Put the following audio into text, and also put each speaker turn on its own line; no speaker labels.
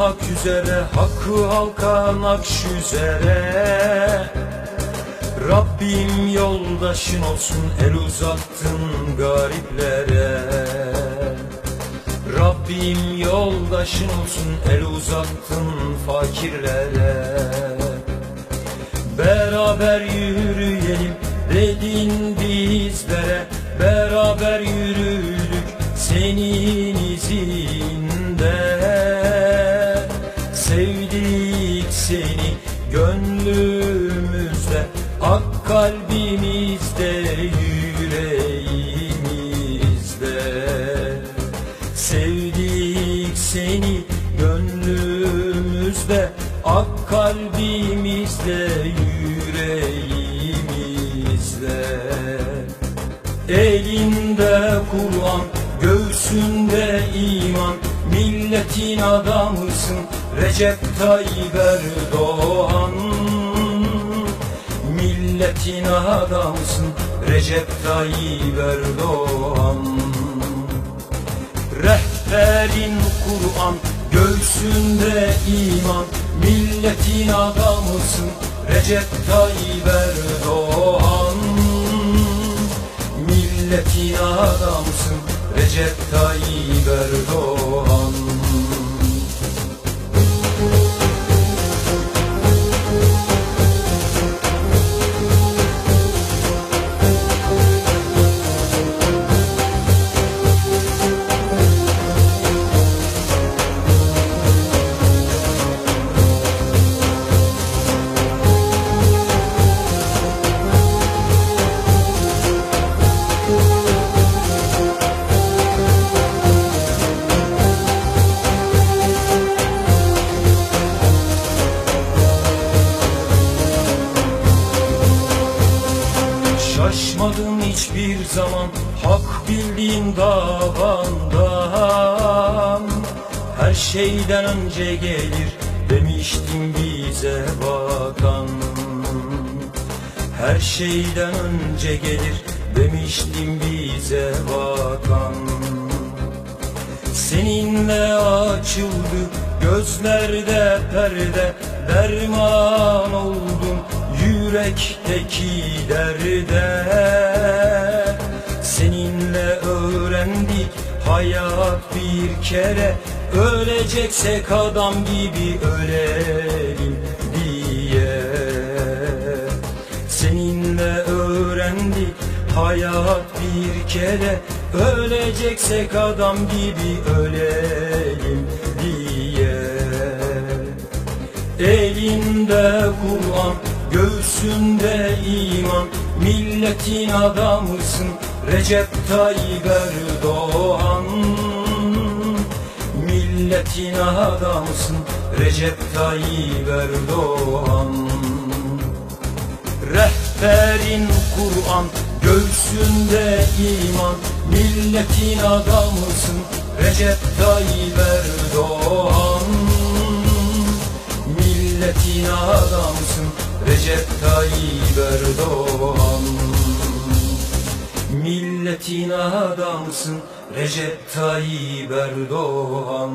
olmak üzere Hakkı halka nakş üzere. Rabbim yoldaşın olsun el uzattın gariplere. Rabbim yoldaşın olsun el uzattın fakirlere. Beraber yürüyelim dedin bizlere. Beraber yürüdük senin seni gönlümüzde Ak kalbimizde yüreğimizde. Sevdik seni gönlümüzde Ak kalbimizde yüreğimizde. Elinde Kur'an göğsünde iman Milletin adamısın Recep Tayyip Erdoğan. Milletin adamısın Recep Tayyip Erdoğan. Rehberin Kur'an Göğsünde iman. Milletin adamısın Recep Tayyip Erdoğan. Milletin adamısın Recep Tayyip Erdoğan hiçbir zaman Hak bildiğin davandan. Her şeyden önce gelir Demiştin bize bakan. Her şeyden önce gelir Demiştin bize bakan. Seninle açıldı gözlerde perde Derman oldum yürekteki derde hayat bir kere. Öleceksek adam gibi ölelim diye. Seninle öğrendik hayat bir kere. Öleceksek adam gibi ölelim diye. Elinde Kur'an göğsünde iman. Milletin adamısın Recep Tayyip Erdoğan Milletin adamısın Recep Tayyip Erdoğan Rehberin Kur'an Göğsünde iman. Milletin adamısın Recep Tayyip Erdoğan Milletin adamısın Recep Tayyip Erdoğan Milletin adamısın Recep Tayyip Erdoğan